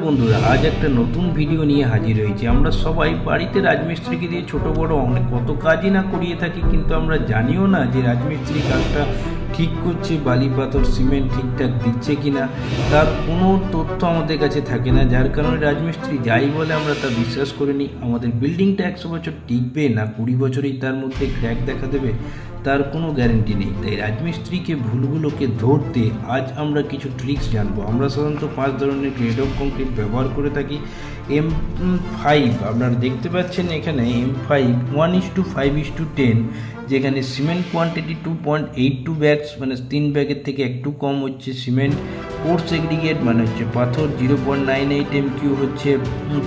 বন্ধুরা, আজ একটা নতুন ভিডিও নিয়ে হাজির হয়েছি। আমরা সবাই বাড়িতে রাজমিস্ত্রিকে দিয়ে ছোট, বড় অনেক কত কাজই না করিয়ে থাকি, কিন্তু আমরা জানিও না যে রাজমিস্ত্রি কাজটা ঠিক করছে, বালি, পাথর, সিমেন্ট ঠিকঠাক দিচ্ছে কিনা। তার কোনো তথ্য আমাদের কাছে থাকে না। যার কারণে রাজমিস্ত্রি যাই বলে আমরা তা বিশ্বাস করে নিই আমাদের বিল্ডিংটা একশো বছর টিকবে না, কুড়ি বছরেই তার মধ্যে ক্র্যাক দেখা দেবে। তার কোনো গ্যারেন্টি নেই। তাই রাজমিস্ত্রিকে ভুলগুলোকে ধরতে আজ আমরা কিছু ট্রিক্স জানব। আমরা সাধারণত পাঁচ ধরনের গ্রেড অফ কংক্রিট ব্যবহার করে থাকি। এম ফাইভ আপনারা দেখতে পাচ্ছেন এখানে M five one is two five is two ten যেখানে cement quantity two point eight two bags মানে তিন ব্যাগের থেকে একটু কম হচ্ছে সিমেন্ট কোর্স এগ্রিগেট মানে হচ্ছে পাথর zero point nine eight M Q হচ্ছে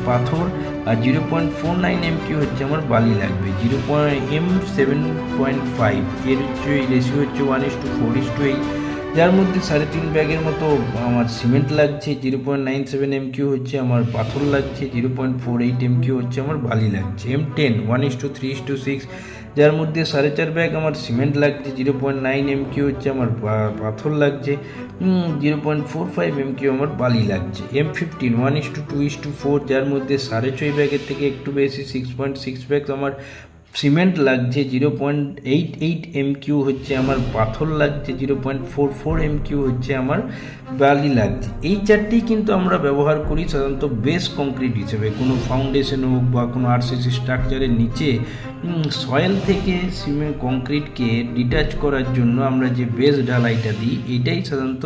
পাথর, আর zero point four nine M Q হচ্ছে আমার বালি লাগবে zero point M seven point five এর হচ্ছে এই রেশিও হচ্ছে one is two four is two eight যার মধ্যে সাড়ে তিন ব্যাগের মতো আমার সিমেন্ট লাগছে, zero point nine seven M Q হচ্ছে, আমার পাথর লাগছে, zero point four eight M Q হচ্ছে, আমার বালি লাগছে, M ten, one is two three is two six, যার মধ্যে সাড়ে চার ব্যাগ আমার সিমেন্ট লাগছে, zero point nine M Q হচ্ছে, আমার পাথর লাগছে zero point four five M Q আমার বালি লাগছে, M fifteen, one is two two is two four, যার মধ্যে সাড়ে ছয় ব্যাগের থেকে একটু বেশি, সিক্স পয়েন্ট সিক্স ব্যাগ আমার সিমেন্ট লাগছে zero point eight eight M Q হচ্ছে আমার, পাথর লাগছে zero point four four M Q হচ্ছে আমার, বালি লাগছে। এই চারটি কিন্তু আমরা ব্যবহার করি সাধারণত বেস কংক্রিট হিসেবে। কোনো ফাউন্ডেশন হোক বা কোনো আরসিসি স্ট্রাকচারের নিচে সয়েল থেকে সিমেন্ট কংক্রিটকে ডিটাচ করার জন্য আমরা যে বেস ঢালাইটা দিই, এটাই সাধারণত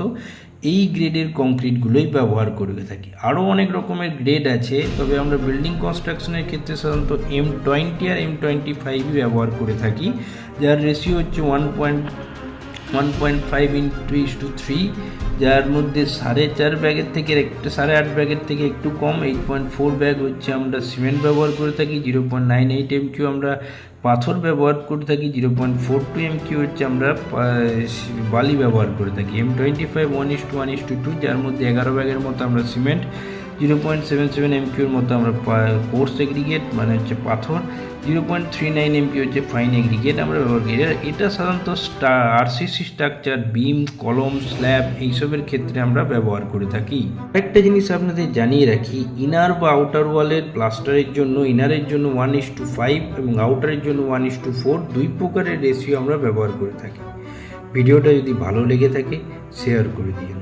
এই গ্রেডের কংক্রিটগুলোই ব্যবহার করে থাকি। আরও অনেক রকমের গ্রেড আছে, তবে আমরা বিল্ডিং কনস্ট্রাকশনের ক্ষেত্রে সাধারণত এম টোয়েন্টি আর এম টোয়েন্টি ফাইভই ব্যবহার করে থাকি, যার রেশিও হচ্ছে one point one point five into is two three যার মধ্যে সাড়ে চার ব্যাগের থেকে একটা সাড়ে আট ব্যাগের থেকে একটু কম এইট পয়েন্ট ফোর ব্যাগ হচ্ছে আমরা সিমেন্ট ব্যবহার করে থাকি zero point nine eight M Q আমরা পাথর ব্যবহার করে থাকি zero point four two M Q হচ্ছে আমরা বালি ব্যবহার করে থাকি। M twenty five one is two one is two two যার মধ্যে এগারো ব্যাগের মতো আমরা cement zero point seven seven M কিউর মতো আমরা কোর্স এগ্রিগেট মানে হচ্ছে পাথর zero point three nine M Q হচ্ছে ফাইন এগ্রিগেট আমরা ব্যবহার করি। এটা- সাধারণত RCC structure beam column slab এইসবের ক্ষেত্রে আমরা ব্যবহার করে থাকি। একটা জিনিস আপনাদের জানিয়ে রাখি ইনার বা আউটার ওয়ালের প্লাস্টারের জন্য ইনারের জন্য ওয়ান ইস টু ফাইভ এবং আউটারের জন্য ওয়ান ইস টু ফোর দুই প্রকারের রেশিও আমরা ব্যবহার করে থাকি। ভিডিওটা যদি ভালো লেগে থাকে শেয়ার করে দিন